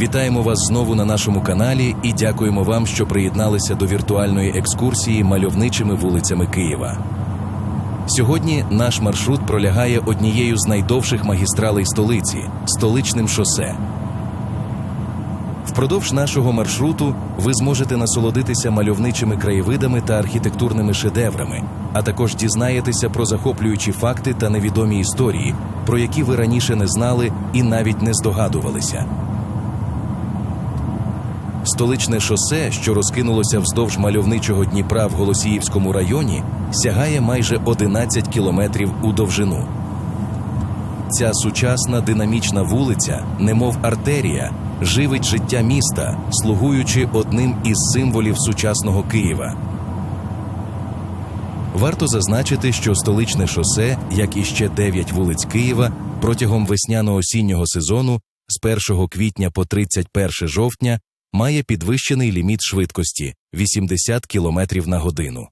Вітаємо вас знову на нашому каналі і дякуємо вам, що приєдналися до віртуальної екскурсії мальовничими вулицями Києва. Сьогодні наш маршрут пролягає однією з найдовших магістралей столиці столичним шосе. Впродовж нашого маршруту ви зможете насолодитися мальовничими краєвидами та архітектурними шедеврами, а також дізнаєтеся про захоплюючі факти та невідомі історії, про які ви раніше не знали і навіть не здогадувалися. Столичне шосе, що розкинулося вздовж мальовничого Дніпра в Голосіївському районі, сягає майже 11 кілометрів у довжину. Ця сучасна динамічна вулиця, немов артерія, живить життя міста, слугуючи одним із символів сучасного Києва. Варто зазначити, що столичне шосе, як і ще 9 вулиць Києва, протягом весняно-осіннього сезону з 1 квітня по 31 жовтня має підвищений ліміт швидкості 80 км на годину.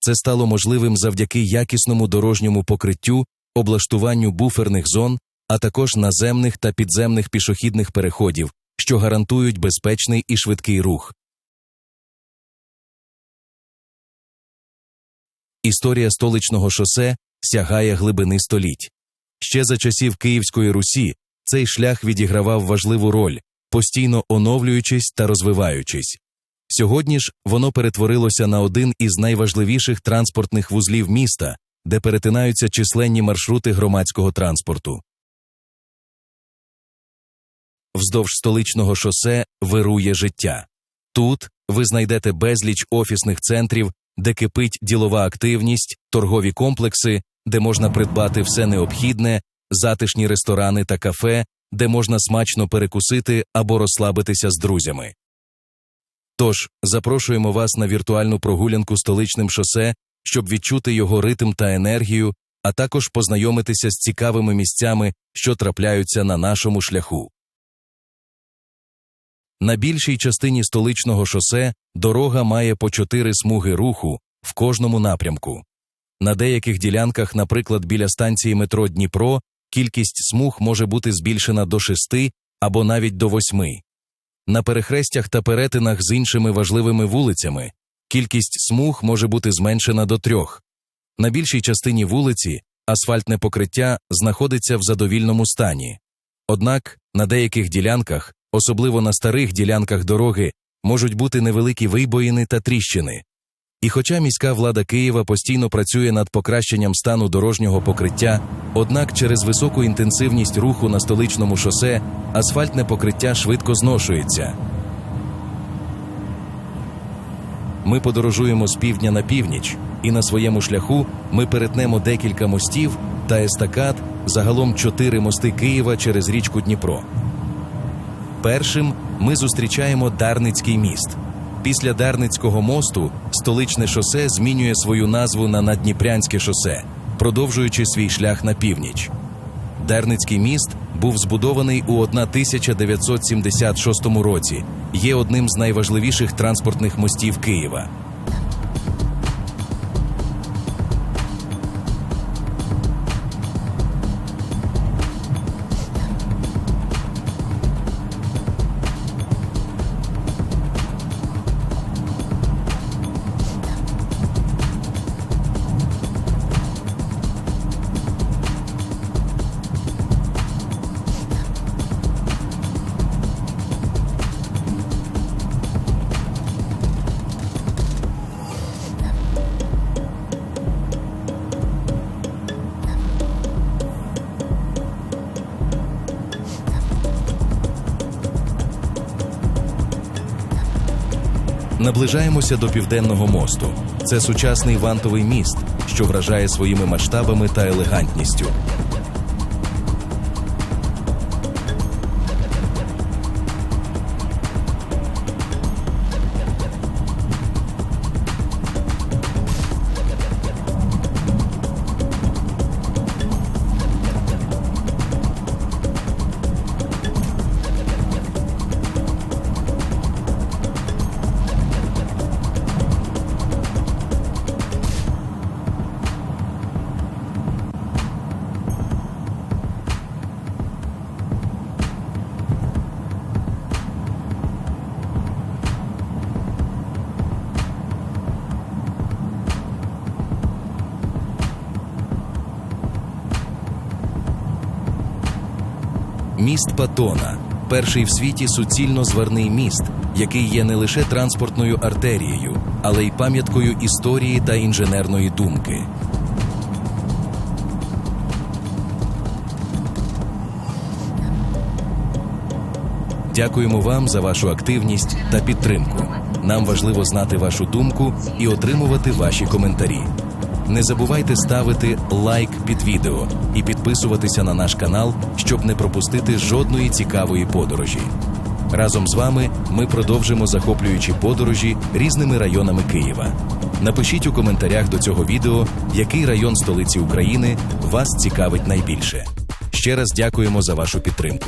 Це стало можливим завдяки якісному дорожньому покриттю, облаштуванню буферних зон, а також наземних та підземних пішохідних переходів, що гарантують безпечний і швидкий рух. Історія столичного шосе сягає глибини століть. Ще за часів Київської Русі цей шлях відігравав важливу роль, постійно оновлюючись та розвиваючись. Сьогодні ж воно перетворилося на один із найважливіших транспортних вузлів міста, де перетинаються численні маршрути громадського транспорту. Вздовж столичного шосе вирує життя. Тут ви знайдете безліч офісних центрів, де кипить ділова активність, торгові комплекси, де можна придбати все необхідне, затишні ресторани та кафе, де можна смачно перекусити або розслабитися з друзями. Тож запрошуємо вас на віртуальну прогулянку столичним шосе, щоб відчути його ритм та енергію, а також познайомитися з цікавими місцями, що трапляються на нашому шляху. На більшій частині столичного шосе дорога має по чотири смуги руху в кожному напрямку. На деяких ділянках, наприклад, біля станції метро Дніпро, кількість смуг може бути збільшена до шести або навіть до восьми. На перехрестях та перетинах з іншими важливими вулицями кількість смуг може бути зменшена до трьох. На більшій частині вулиці асфальтне покриття знаходиться в задовільному стані. Однак на деяких ділянках, особливо на старих ділянках дороги, можуть бути невеликі вибоїни та тріщини. І хоча міська влада Києва постійно працює над покращенням стану дорожнього покриття, однак через високу інтенсивність руху на столичному шосе асфальтне покриття швидко зношується. Ми подорожуємо з півдня на північ, і на своєму шляху ми перетнемо декілька мостів та естакад, загалом чотири мости Києва через річку Дніпро. Першим ми зустрічаємо Дарницький міст. Після Дарницького мосту столичне шосе змінює свою назву на Наддніпрянське шосе, продовжуючи свій шлях на північ. Дарницький міст був збудований у 1976 році, є одним з найважливіших транспортних мостів Києва. Наближаємося до південного мосту. Це сучасний вантовий міст, що вражає своїми масштабами та елегантністю. Міст Патона перший в світі суцільно зварний міст, який є не лише транспортною артерією, але й пам'яткою історії та інженерної думки. Дякуємо вам за вашу активність та підтримку. Нам важливо знати вашу думку і отримувати ваші коментарі. Не забувайте ставити лайк під відео і підписуватися на наш канал, щоб не пропустити жодної цікавої подорожі. Разом з вами ми продовжимо захоплюючі подорожі різними районами Києва. Напишіть у коментарях до цього відео, який район столиці України вас цікавить найбільше. Ще раз дякуємо за вашу підтримку.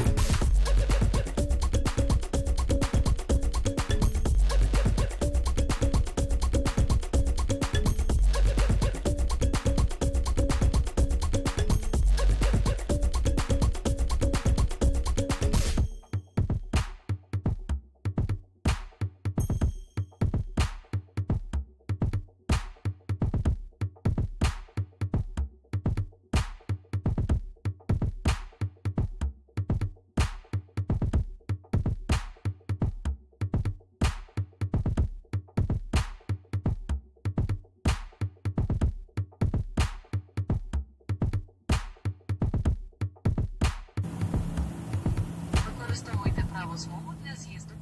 Смугу для з'їзду